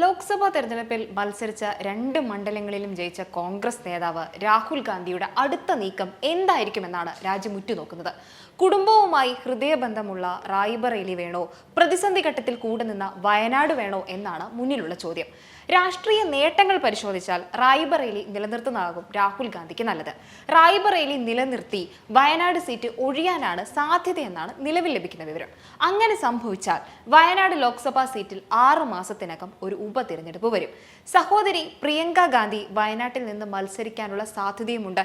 ലോക്സഭാ തെരഞ്ഞെടുപ്പിൽ മത്സരിച്ച രണ്ട് മണ്ഡലങ്ങളിലും ജയിച്ച കോൺഗ്രസ് നേതാവ് രാഹുൽ ഗാന്ധിയുടെ അടുത്ത നീക്കം എന്തായിരിക്കുമെന്നാണ് രാജ്യം ഉറ്റുനോക്കുന്നത്. കുടുംബവുമായി ഹൃദയബന്ധമുള്ള റായ്ബറേലി വേണോ? പ്രതിസന്ധി ഘട്ടത്തിൽ കൂടെ നിന്ന വയനാട് വേണോ എന്നാണ് മുന്നിലുള്ള ചോദ്യം. രാഷ്ട്രീയ നേട്ടങ്ങൾ പരിശോധിച്ചാൽ റായ്ബറേലി നിലനിർത്തുന്നതാകും രാഹുൽ ഗാന്ധിക്ക് നല്ലത്. റായ്ബറേലി നിലനിർത്തി വയനാട് സീറ്റ് ഒഴിയാനാണ് സാധ്യതയെന്നാണ് നിലവിൽ ലഭിക്കുന്ന വിവരം. അങ്ങനെ സംഭവിച്ചാൽ വയനാട് ലോക്സഭാ സീറ്റിൽ ആറ് മാസത്തിനകം ഒരു ഉപതിരഞ്ഞെടുപ്പ് വരും. സഹോദരി പ്രിയങ്ക ഗാന്ധി വയനാട്ടിൽ നിന്ന് മത്സരിക്കാനുള്ള സാധ്യതയുമുണ്ട്.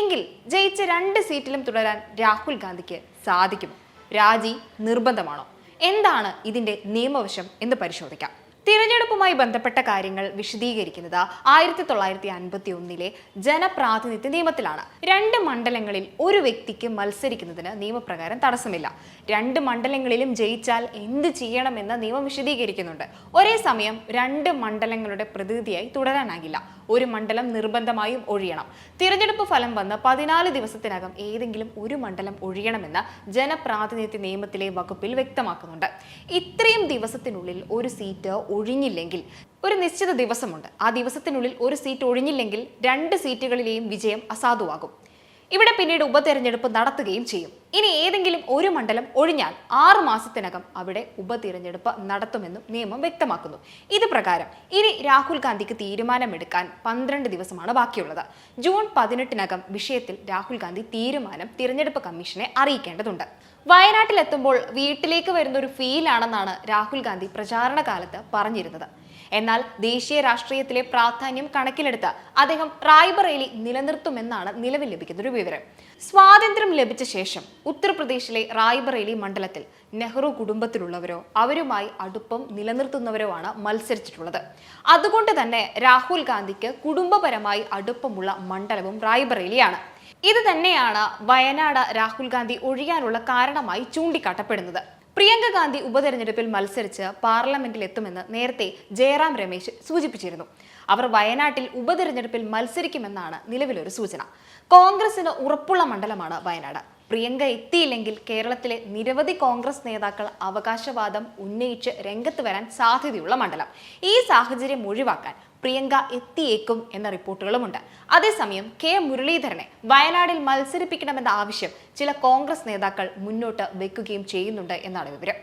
എങ്കിൽ ജയിച്ച രണ്ട് സീറ്റിലും തുടരാൻ രാഹുൽ ഗാന്ധിക്ക് സാധിക്കും രാജി നിർബന്ധമാണോ? എന്താണ് ഇതിന്റെ നിയമവശം എന്ന് പരിശോധിക്കാം. തിരഞ്ഞെടുപ്പുമായി ബന്ധപ്പെട്ട കാര്യങ്ങൾ വിശദീകരിക്കുന്നത് ആയിരത്തി തൊള്ളായിരത്തി അൻപത്തി ഒന്നിലെ ജനപ്രാതിനിധ്യ നിയമത്തിലാണ്. രണ്ട് മണ്ഡലങ്ങളിൽ ഒരു വ്യക്തിക്ക് മത്സരിക്കുന്നതിന് നിയമപ്രകാരം തടസ്സമില്ല. രണ്ട് മണ്ഡലങ്ങളിലും ജയിച്ചാൽ എന്ത് ചെയ്യണമെന്ന് നിയമം വിശദീകരിക്കുന്നുണ്ട്. ഒരേ സമയം രണ്ട് മണ്ഡലങ്ങളുടെ പ്രതിനിധിയായി തുടരാനാകില്ല. ഒരു മണ്ഡലം നിർബന്ധമായും ഒഴിയണം. തിരഞ്ഞെടുപ്പ് ഫലം വന്ന് പതിനാല് ദിവസത്തിനകം ഏതെങ്കിലും ഒരു മണ്ഡലം ഒഴിയണമെന്ന് ജനപ്രാതിനിധ്യ നിയമത്തിലെ വകുപ്പിൽ വ്യക്തമാക്കുന്നുണ്ട്. ഇത്രയും ദിവസത്തിനുള്ളിൽ ഒരു സീറ്റ് ഒഴിഞ്ഞില്ലെങ്കിൽ ഒരു നിശ്ചിത ദിവസമുണ്ട്. ആ ദിവസത്തിനുള്ളിൽ ഒരു സീറ്റ് ഒഴിഞ്ഞില്ലെങ്കിൽ രണ്ട് സീറ്റുകളിലെയും വിജയം അസാധുവാകും. ഇവിടെ പിന്നീട് ഉപതെരഞ്ഞെടുപ്പ് നടത്തുകയും ചെയ്യും. ഇനി ഏതെങ്കിലും ഒരു മണ്ഡലം ഒഴിഞ്ഞാൽ ആറ് മാസത്തിനകം അവിടെ ഉപതിരഞ്ഞെടുപ്പ് നടത്തുമെന്നും നിയമം വ്യക്തമാക്കുന്നു. ഇത് പ്രകാരം ഇനി രാഹുൽ ഗാന്ധിക്ക് തീരുമാനമെടുക്കാൻ പന്ത്രണ്ട് ദിവസമാണ് ബാക്കിയുള്ളത്. ജൂൺ പതിനെട്ടിനകം വിഷയത്തിൽ രാഹുൽ ഗാന്ധി തീരുമാനം തിരഞ്ഞെടുപ്പ് കമ്മീഷനെ അറിയിക്കേണ്ടതുണ്ട്. വയനാട്ടിലെത്തുമ്പോൾ വീട്ടിലേക്ക് വരുന്ന ഒരു ഫീലാണെന്നാണ് രാഹുൽ ഗാന്ധി പ്രചാരണ കാലത്ത് പറഞ്ഞിരുന്നത്. എന്നാൽ ദേശീയ രാഷ്ട്രീയത്തിലെ പ്രാധാന്യം കണക്കിലെടുത്ത് അദ്ദേഹം റായ്ബറേലി നിലനിർത്തുമെന്നാണ് നിലവിൽ ലഭിക്കുന്ന ഒരു വിവരം. സ്വാതന്ത്ര്യം ലഭിച്ച ശേഷം ഉത്തർപ്രദേശിലെ റായ്ബറേലി മണ്ഡലത്തിൽ നെഹ്റു കുടുംബത്തിലുള്ളവരോ അവരുമായി അടുപ്പം നിലനിർത്തുന്നവരോ ആണ് മത്സരിച്ചിട്ടുള്ളത്. അതുകൊണ്ട് തന്നെ രാഹുൽ ഗാന്ധിക്ക് കുടുംബപരമായി അടുപ്പമുള്ള മണ്ഡലവും റായ്ബറേലിയാണ്. ഇത് തന്നെയാണ് വയനാട് രാഹുൽ ഗാന്ധി ഒഴിയാനുള്ള കാരണമായി ചൂണ്ടിക്കാട്ടപ്പെടുന്നത്. പ്രിയങ്ക ഗാന്ധി ഉപതെരഞ്ഞെടുപ്പിൽ മത്സരിച്ച് പാർലമെന്റിൽ എത്തുമെന്ന് നേരത്തെ ജയറാം രമേശ് സൂചിപ്പിച്ചിരുന്നു. അവർ വയനാട്ടിൽ ഉപതെരഞ്ഞെടുപ്പിൽ മത്സരിക്കുമെന്നാണ് നിലവിലൊരു സൂചന. കോൺഗ്രസിന് ഉറപ്പുള്ള മണ്ഡലമാണ് വയനാട്. പ്രിയങ്ക എത്തിയില്ലെങ്കിൽ കേരളത്തിലെ നിരവധി കോൺഗ്രസ് നേതാക്കൾ അവകാശവാദം ഉന്നയിച്ച് രംഗത്ത് വരാൻ സാധ്യതയുള്ള മണ്ഡലം. ഈ സാഹചര്യം ഒഴിവാക്കാൻ പ്രിയങ്ക എത്തിയേക്കും എന്ന റിപ്പോർട്ടുകളുമുണ്ട്. അതേസമയം കെ മുരളീധരനെ വയനാടിൽ മത്സരിപ്പിക്കണമെന്ന ആവശ്യം ചില കോൺഗ്രസ് നേതാക്കൾ മുന്നോട്ട് വെക്കുകയും ചെയ്യുന്നുണ്ട് എന്നാണ് വിവരം.